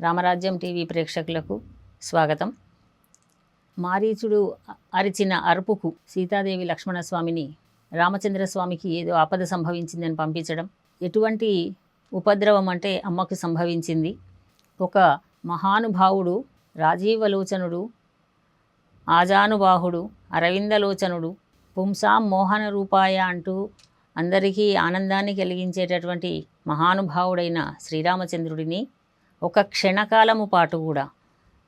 రామరాజ్యం TV ప్రేక్షకులకు స్వాగతం. మారీచుడు అరిచిన అరుపుకు సీతాదేవి లక్ష్మణస్వామిని రామచంద్రస్వామికి ఏదో ఆపద సంభవించిందని పంపించడం ఎటువంటి ఉపద్రవం అంటే అమ్మకు సంభవించింది. ఒక మహానుభావుడు రాజీవలోచనుడు ఆజానుబాహుడు అరవిందలోచనుడు పుంసాం మోహన రూపాయ అంటూ అందరికీ ఆనందాన్ని కలిగించేటటువంటి మహానుభావుడైన శ్రీరామచంద్రుడిని ఒక క్షణకాలము పాటు కూడా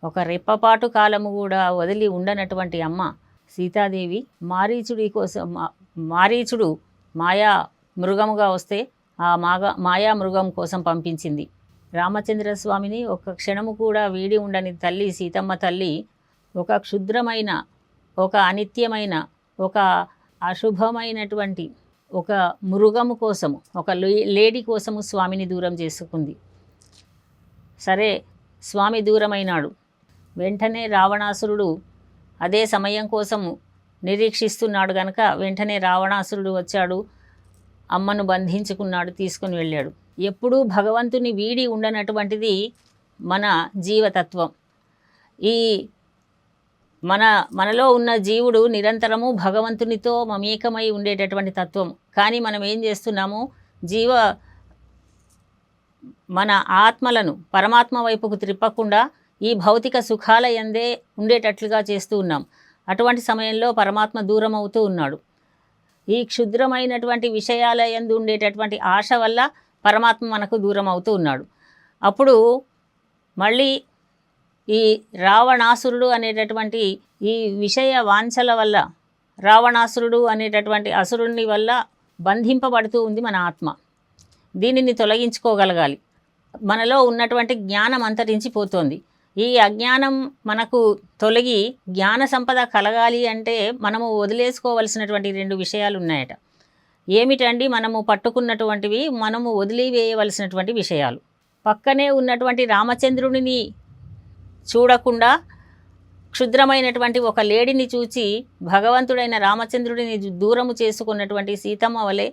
ఒక రెప్పపాటు కాలము కూడా వదిలి ఉండనటువంటి అమ్మ సీతాదేవి మారీచుడి కోసం మా- మారీచుడు మాయా మృగముగా వస్తే ఆ మాగా మాయా మృగం కోసం పంపించింది. రామచంద్ర స్వామిని ఒక క్షణము కూడా వీడి ఉండని తల్లి సీతమ్మ తల్లి ఒక క్షుద్రమైన ఒక అనిత్యమైన ఒక అశుభమైనటువంటి ఒక మృగము కోసము ఒక లే- లేడీ కోసము స్వామిని దూరం చేసుకుంది. సరే స్వామి దూరమైనాడు. వెంటనే రావణాసురుడు అదే సమయం కోసం నిరీక్షిస్తున్నాడు గనక వెంటనే రావణాసురుడు వచ్చాడు. అమ్మను బంధించుకున్నాడు తీసుకుని వెళ్ళాడు. ఎప్పుడూ భగవంతుని వీడి ఉండనటువంటిది మన జీవతత్వం. ఈ మన మనలో ఉన్న జీవుడు నిరంతరము భగవంతునితో మమేకమై ఉండేటటువంటి తత్వం. కానీ మనం ఏం చేస్తున్నాము? జీవ మన ఆత్మలను పరమాత్మ వైపుకు త్రిప్పకుండా ఈ భౌతిక సుఖాల ఎందే ఉండేటట్లుగా చేస్తూ ఉన్నాం. అటువంటి సమయంలో పరమాత్మ దూరం అవుతూ ఉన్నాడు. ఈ క్షుద్రమైనటువంటి విషయాల యందు ఉండేటటువంటి ఆశ వల్ల పరమాత్మ మనకు దూరం అవుతూ ఉన్నాడు. అప్పుడు మళ్ళీ ఈ రావణాసురుడు అనేటటువంటి ఈ విషయ వాంఛల వల్ల రావణాసురుడు అనేటటువంటి అసురుణ్ణి వల్ల బంధింపబడుతూ ఉంది మన ఆత్మ. దీనిని తొలగించుకోగలగాలి. మనలో ఉన్నటువంటి జ్ఞానం అంతరించిపోతోంది. ఈ అజ్ఞానం మనకు తొలగి జ్ఞాన సంపద కలగాలి అంటే మనము వదిలేసుకోవలసినటువంటి రెండు విషయాలు ఉన్నాయట ఏమిటండి మనము పట్టుకున్నటువంటివి? మనము వదిలివేయవలసినటువంటి విషయాలు. పక్కనే ఉన్నటువంటి రామచంద్రుడిని చూడకుండా క్షుద్రమైనటువంటి ఒక లేడిని చూచి భగవంతుడైన రామచంద్రుడిని దూరము చేసుకున్నటువంటి సీతమ్మ వలె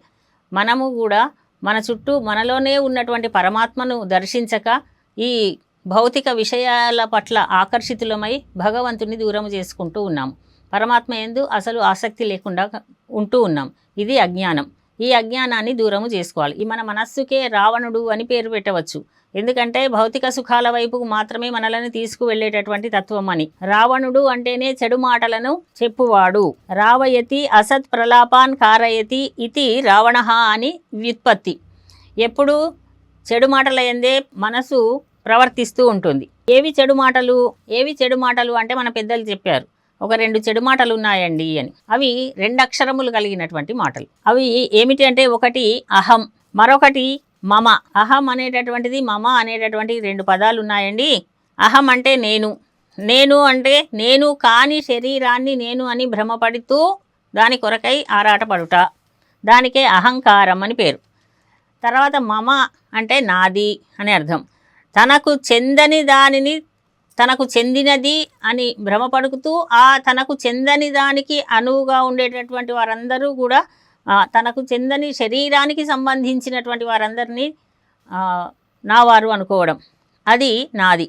మనము కూడా మన చుట్టూ మనలోనే ఉన్నటువంటి పరమాత్మను దర్శించక ఈ భౌతిక విషయాల పట్ల ఆకర్షితులమై భగవంతుని దూరం చేసుకుంటూ ఉన్నాం. పరమాత్మ ఎందు అసలు ఆసక్తి లేకుండా ఉంటూ ఉన్నాం. ఇది అజ్ఞానం. ఈ అజ్ఞానాన్ని దూరము చేసుకోవాలి. ఈ మన మనస్సుకే రావణుడు అని పేరు పెట్టవచ్చు. ఎందుకంటే భౌతిక సుఖాల వైపుకు మాత్రమే మనలను తీసుకువెళ్ళేటటువంటి తత్వం అని. రావణుడు అంటేనే చెడు మాటలను చెప్పువాడు. రావయతి అసత్ ప్రలాపాన్ కారయతి ఇది రావణ అని వ్యుత్పత్తి. ఎప్పుడు చెడు మాటల ఎందే మనసు ప్రవర్తిస్తూ ఉంటుంది. ఏవి చెడు మాటలు? ఏవి చెడు మాటలు? అంటే మన పెద్దలు చెప్పారు. ఒక రెండు చెడు మాటలు ఉన్నాయండి అని. అవి రెండు అక్షరములు కలిగినటువంటి మాటలు. అవి ఏమిటి అంటే ఒకటి అహం మరొకటి మమ. అహం అనేటటువంటిది మమ అనేటటువంటి రెండు పదాలు ఉన్నాయండి అహం అంటే నేను. నేను అంటే నేను కాని శరీరాన్ని నేను అని భ్రమపడుతూ దాని కొరకై ఆరాటపడుట. దానికే అహంకారం అని పేరు. తర్వాత మమ అంటే నాది అని అర్థం. తనకు చెందని దానిని తనకు చెందినది అని భ్రమపడుకుతూ ఆ తనకు చెందని దానికి అనువుగా ఉండేటటువంటి వారందరూ కూడా తనకు చెందని శరీరానికి సంబంధించినటువంటి వారందరినీ నా వారు అనుకోవడం. అది నాది.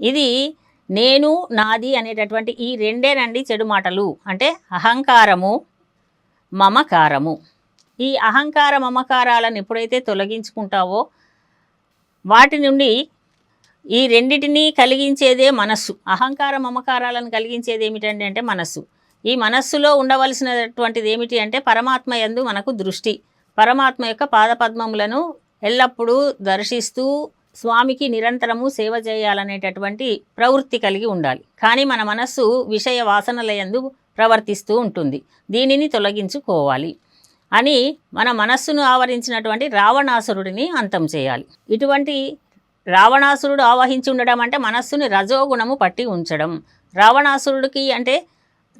ఇది నేను నాది అనేటటువంటి ఈ రెండేనండి చెడు మాటలు. అంటే అహంకారము మమకారము. ఈ అహంకార మమకారాలను ఎప్పుడైతే తొలగించుకుంటావో వాటి నుండి ఈ రెండింటినీ కలిగించేదే మనస్సు. అహంకార మమకారాలను కలిగించేది ఏమిటండి అంటే మనస్సు. ఈ మనస్సులో ఉండవలసినటువంటిది ఏమిటి అంటే పరమాత్మ యందు మనకు దృష్టి. పరమాత్మ యొక్క పాదపద్మములను ఎల్లప్పుడూ దర్శిస్తూ స్వామికి నిరంతరము సేవ చేయాలనేటటువంటి ప్రవృత్తి కలిగి ఉండాలి. కానీ మన మనస్సు విషయ వాసనల యందు ప్రవర్తిస్తూ ఉంటుంది. దీనిని తొలగించుకోవాలి. అని మన మనస్సును ఆవరించినటువంటి రావణాసురుడిని అంతం చేయాలి. ఇటువంటి రావణాసురుడు ఆవహించి ఉండడం అంటే మనస్సుని రజోగుణము పట్టి ఉంచడం. రావణాసురుడికి అంటే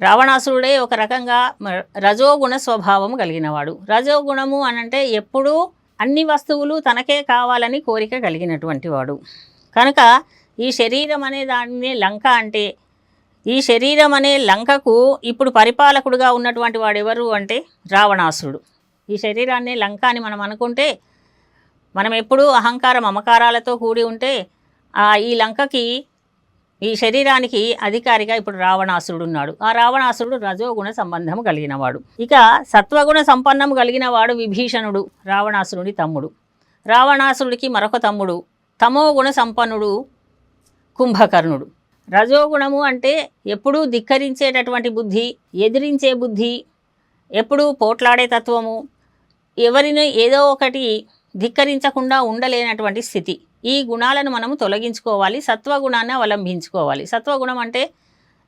రావణాసురుడే ఒక రకంగా మ- రజోగుణ స్వభావం కలిగినవాడు. రజోగుణము అనంటే ఎప్పుడూ అన్ని వస్తువులు తనకే కావాలని కోరిక కలిగినటువంటి వాడు కనుక ఈ శరీరం అనే దాన్ని లంక అంటే ఈ శరీరం అనే లంకకు ఇప్పుడు పరిపాలకుడుగా ఉన్నటువంటి వాడు ఎవరు అంటే రావణాసురుడు. ఈ శరీరాన్ని లంక అని మనం అనుకుంటే మనం ఎప్పుడూ అహంకార మమకారాలతో కూడి ఉంటే ఈ లంకకి ఈ శరీరానికి అధికారిగా ఇప్పుడు రావణాసురుడు ఉన్నాడు ఆ రావణాసురుడు రజోగుణ సంబంధం కలిగినవాడు. ఇక సత్వగుణ సంపన్నం కలిగినవాడు విభీషణుడు రావణాసురుడి తమ్ముడు. రావణాసురుడికి మరొక తమ్ముడు తమోగుణ సంపన్నుడు కుంభకర్ణుడు. రజోగుణము అంటే ఎప్పుడూ ధిక్కరించేటటువంటి బుద్ధి ఎదిరించే బుద్ధి ఎప్పుడూ పోట్లాడే తత్వము ఎవరిని ఏదో ఒకటి ధిక్కరించకుండా ఉండలేనటువంటి స్థితి. ఈ గుణాలను మనము తొలగించుకోవాలి సత్వగుణాన్ని అవలంబించుకోవాలి. సత్వగుణం అంటే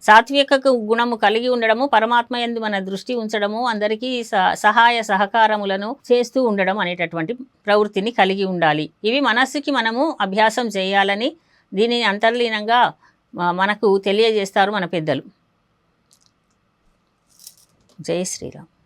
సాత్విక గుణము కలిగి ఉండడము పరమాత్మ ఎందు మన దృష్టి ఉంచడము అందరికీ స- సహాయ సహకారములను చేస్తూ ఉండడం అనేటటువంటి ప్రవృత్తిని కలిగి ఉండాలి. ఇవి మనస్సుకి మనము అభ్యాసం చేయాలని దీనిని అంతర్లీనంగా మనకు తెలియజేస్తారు మన పెద్దలు. జై శ్రీరామ్.